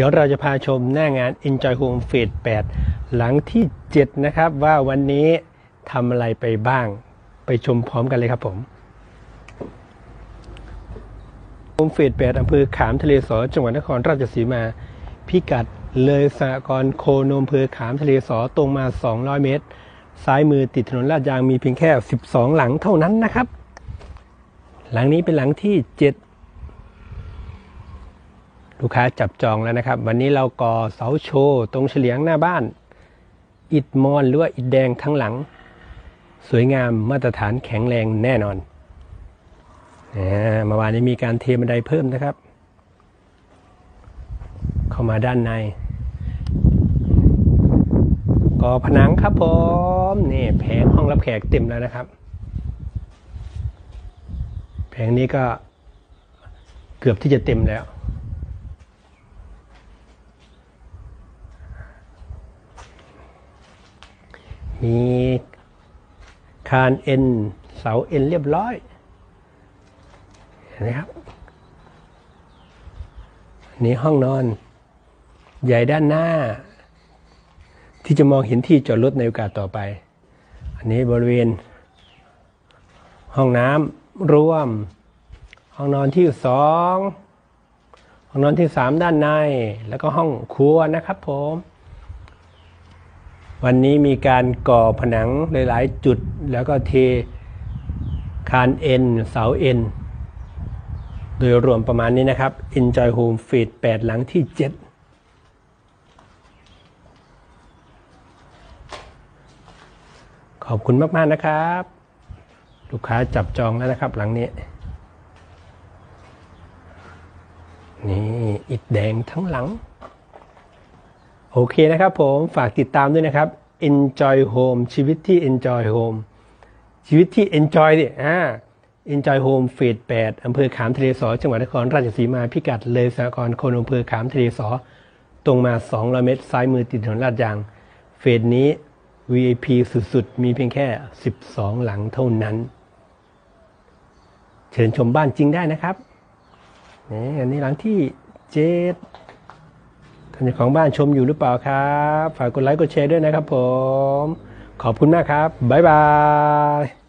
ดี๋ยวเราจะพาชมหน้างาน Enjoy Home Phase 8หลังที่ 7 นะครับว่าวันนี้ทำอะไรไปบ้าง ไปชมพร้อมกันเลยครับผม Home Phase 8อำเภอขามทะเลสอจังหวัดนครราชสีมา พิกัดเลยสหกรณ์โคนมอำเภอขามทะเลสอตรงมา 200 เมตร ซ้ายมือติดถนนลาดยางมีเพียงแค่ 12 หลังเท่านั้นนะครับ หลังนี้เป็นหลังที่ 7 ลูกค้าจับจองแล้วนะครับ วันนี้เราก่อเสาโชว์ตรงเฉลียงหน้าบ้าน อิฐมอนหรือว่าอิฐแดงทั้งหลัง สวยงามมาตรฐานแข็งแรงแน่นอนเมื่อวานนี้มีการเทบันไดเพิ่มนะครับ เข้ามาด้านในก่อผนังครับผมนี่แผงห้องรับแขกเต็มแล้วนะครับ แผงนี้ก็เกือบที่จะเต็มแล้ว มีคานเอ็นเสาเอ็นเรียบร้อยเห็นไหมครับอันนี้ห้องนอน ใหญ่ด้านหน้า ที่จะมองเห็นที่จอดรถในโอกาสต่อไป อันนี้บริเวณ ห้องน้ำรวม ห้องนอนที่สองห้องนอนที่สามด้านใน แล้วก็ห้องครัวนะครับผม วันนี้มีการก่อผนังหลาย ๆ จุดแล้วก็เทคานเอ็นเสาเอ็นโดยรวมประมาณนี้นะครับ Enjoy Home Feed 8 หลังที่ 7ขอบคุณมาก ๆ นะครับ ลูกค้าจับจองแล้วนะครับ หลังนี้ นี่ อิดแดงทั้งหลัง โอเคนะครับผมฝากติดตามด้วยนะครับ Enjoy Home ชีวิตที่ Enjoy Home ชีวิตที่ Enjoy ดิอ่า Enjoy Home เฟส8อำเภอขามทะเลสอจังหวัดนครราชสีมาพิกัดเลยสากรโคนอำเภอขามทะเลสอตรงมา 200 เมตร ซ้ายมือติดถนนลาดยาง เฟสนี้ VIP สุดๆ มีเพียงแค่ 12 หลังเท่านั้น เชิญชมบ้านจริงได้นะครับนี่อันนี้หลังที่เจ็ด ท่านเจ้าของบ้านชมอยู่หรือเปล่าครับ ฝากกดไลค์กดแชร์ด้วยนะครับผม ขอบคุณมากครับ บ๊ายบาย